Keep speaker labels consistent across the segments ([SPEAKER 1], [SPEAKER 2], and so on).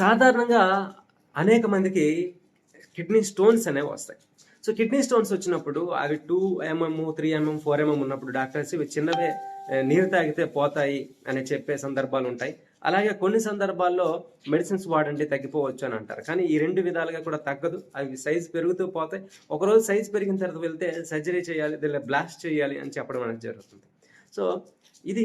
[SPEAKER 1] సాధారణంగా అనేక మందికి కిడ్నీ స్టోన్స్ అనేవి వస్తాయి. సో కిడ్నీ స్టోన్స్ వచ్చినప్పుడు అవి two mm three mm four mm ఉన్నప్పుడు డాక్టర్స్ ఇవి చిన్నవే నీరు తాగితే పోతాయి అని చెప్పే సందర్భాలు ఉంటాయి. అలాగే కొన్ని సందర్భాల్లో మెడిసిన్స్ వాడండి తగ్గిపోవచ్చు అని అంటారు. కానీ ఈ రెండు విధాలుగా కూడా తగ్గదు. అవి సైజ్ పెరుగుతూ పోతాయి. ఒకరోజు సైజ్ పెరిగిన తర్వాత వెళ్తే సర్జరీ చేయాలి దీనిలో బ్లాస్ట్ చేయాలి అని చెప్పడం అనేది జరుగుతుంది. సో ఇది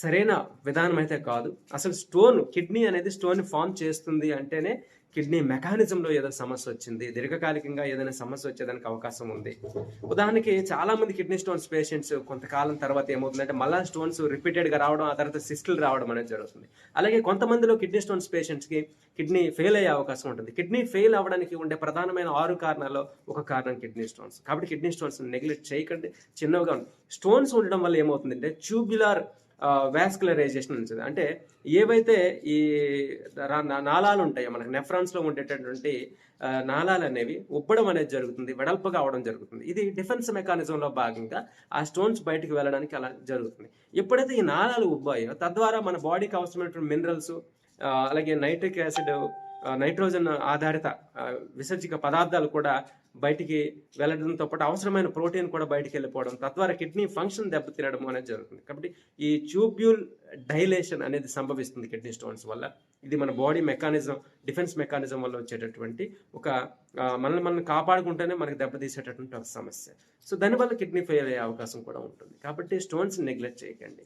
[SPEAKER 1] సరైన విధానం అయితే కాదు. అసలు స్టోన్ కిడ్నీ అనేది స్టోన్ ఫామ్ చేస్తుంది అంటేనే కిడ్నీ మెకానిజంలో ఏదో సమస్య వచ్చింది. దీర్ఘకాలికంగా ఏదైనా సమస్య వచ్చేదానికి అవకాశం ఉంది. ఉదాహరణకి చాలామంది కిడ్నీ స్టోన్స్ పేషెంట్స్ కొంతకాలం తర్వాత ఏమవుతుందంటే మళ్ళా స్టోన్స్ రిపీటెడ్గా రావడం ఆ తర్వాత సిస్టులు రావడం అనేది జరుగుతుంది. అలాగే కొంతమందిలో కిడ్నీ స్టోన్స్ పేషెంట్స్కి కిడ్నీ ఫెయిల్ అయ్యే అవకాశం ఉంటుంది. కిడ్నీ ఫెయిల్ అవ్వడానికి ఉండే ప్రధానమైన ఆరు కారణాల్లో ఒక కారణం కిడ్నీ స్టోన్స్. కాబట్టి కిడ్నీ స్టోన్స్ నెగ్లెక్ట్ చేయకండి. చిన్నగా స్టోన్స్ ఉండడం వల్ల ఏమవుతుందంటే ట్యూబ్యులర్ వాస్కులరైజేషన్ ఉంటుంది. అంటే ఏవైతే ఈ రా- నా- నాళాలు ఉంటాయో మనకు నెఫ్రాన్స్లో ఉండేటటువంటి నాళాలు అనేవి ఉబ్బడం అనేది జరుగుతుంది వెడల్పుగా అవడం జరుగుతుంది. ఇది డిఫెన్స్ మెకానిజంలో భాగంగా ఆ స్టోన్స్ బయటికి వెళ్ళడానికి అలా జరుగుతుంది. ఎప్పుడైతే ఈ నాళాలు ఉబ్బాయో తద్వారా మన బాడీకి అవసరమైనటువంటి మినరల్స్ అలాగే నైట్రిక్ యాసిడ్ నైట్రోజన్ ఆధారిత విసర్జిక పదార్థాలు కూడా బయటికి వెళ్ళడంతో పాటు అవసరమైన ప్రోటీన్ కూడా బయటికి వెళ్ళిపోవడం తద్వారా కిడ్నీ ఫంక్షన్ దెబ్బతినడం అనేది జరుగుతుంది. కాబట్టి ఈ ట్యూబ్యూల్ డైలేషన్ అనేది సంభవిస్తుంది కిడ్నీ స్టోన్స్ వల్ల. ఇది మన బాడీ మెకానిజం డిఫెన్స్ మెకానిజం వల్ల వచ్చేటటువంటి ఒక ఆ, మనల్ని మనం కాపాడుకుంటేనే మనకి దెబ్బతీసేటటువంటి ఒక సమస్య. సో దానివల్ల కిడ్నీ ఫెయిల్ అయ్యే అవకాశం కూడా ఉంటుంది. కాబట్టి స్టోన్స్ నెగ్లెక్ట్ చేయకండి.